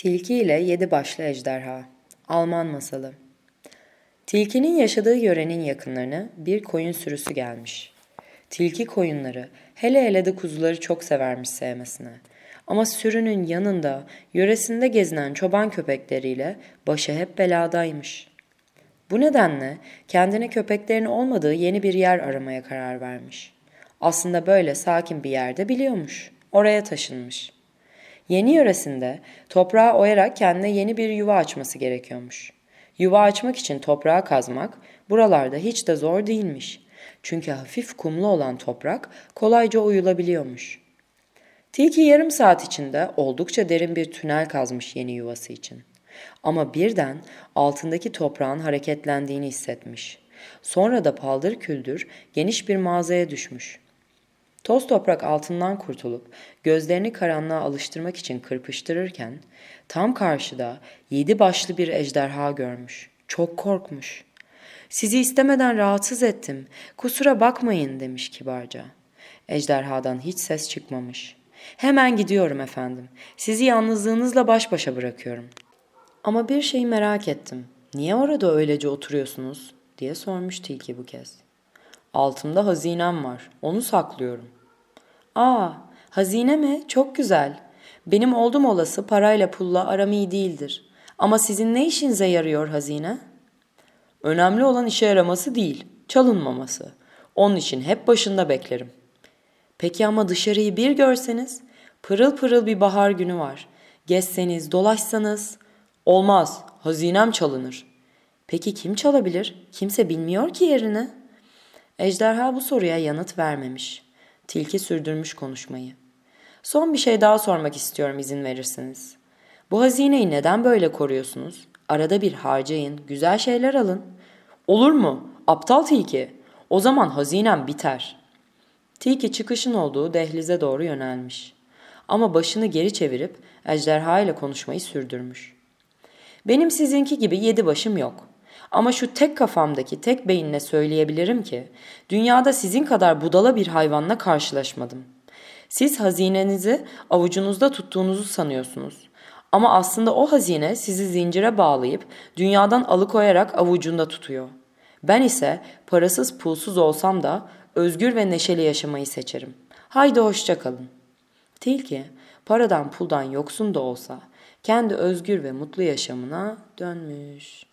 Tilki ile Yedi Başlı Ejderha Alman Masalı Tilkinin yaşadığı yörenin yakınlarına bir koyun sürüsü gelmiş. Tilki koyunları, hele hele de kuzuları çok severmiş sevmesine. Ama sürünün yanında, yöresinde gezinen çoban köpekleriyle başı hep beladaymış. Bu nedenle kendine köpeklerin olmadığı yeni bir yer aramaya karar vermiş. Aslında böyle sakin bir yerde biliyormuş. Oraya taşınmış. Yeni yöresinde toprağı oyarak kendine yeni bir yuva açması gerekiyormuş. Yuva açmak için toprağı kazmak buralarda hiç de zor değilmiş. Çünkü hafif kumlu olan toprak kolayca oyulabiliyormuş. Tilki yarım saat içinde oldukça derin bir tünel kazmış yeni yuvası için. Ama birden altındaki toprağın hareketlendiğini hissetmiş. Sonra da paldır küldür geniş bir mağazaya düşmüş. Toz toprak altından kurtulup gözlerini karanlığa alıştırmak için kırpıştırırken tam karşıda yedi başlı bir ejderha görmüş. Çok korkmuş. Sizi istemeden rahatsız ettim. Kusura bakmayın demiş kibarca. Ejderhadan hiç ses çıkmamış. Hemen gidiyorum efendim. Sizi yalnızlığınızla baş başa bırakıyorum. Ama bir şeyi merak ettim. Niye orada öylece oturuyorsunuz? diye sormuş tilki bu kez. Altımda hazinem var. Onu saklıyorum. Aa, hazine mi? Çok güzel. Benim oldum olası parayla pulla aram iyi değildir. Ama sizin ne işinize yarıyor hazine? Önemli olan işe yaraması değil, çalınmaması. Onun için hep başında beklerim. Peki ama dışarıyı bir görseniz, pırıl pırıl bir bahar günü var. Gezseniz, dolaşsanız, olmaz, hazinem çalınır. Peki kim çalabilir? Kimse bilmiyor ki yerini. Ejderha bu soruya yanıt vermemiş. Tilki sürdürmüş konuşmayı. Son bir şey daha sormak istiyorum izin verirseniz. Bu hazineyi neden böyle koruyorsunuz? Arada bir harcayın, güzel şeyler alın. Olur mu? Aptal tilki. O zaman hazinem biter. Tilki çıkışın olduğu dehlize doğru yönelmiş. Ama başını geri çevirip ejderha ile konuşmayı sürdürmüş. Benim sizinki gibi yedi başım yok. Ama şu tek kafamdaki tek beyinle söyleyebilirim ki dünyada sizin kadar budala bir hayvanla karşılaşmadım. Siz hazinenizi avucunuzda tuttuğunuzu sanıyorsunuz. Ama aslında o hazine sizi zincire bağlayıp dünyadan alıkoyarak avucunda tutuyor. Ben ise parasız pulsuz olsam da özgür ve neşeli yaşamayı seçerim. Haydi hoşça kalın. Tilki paradan puldan yoksun da olsa kendi özgür ve mutlu yaşamına dönmüş.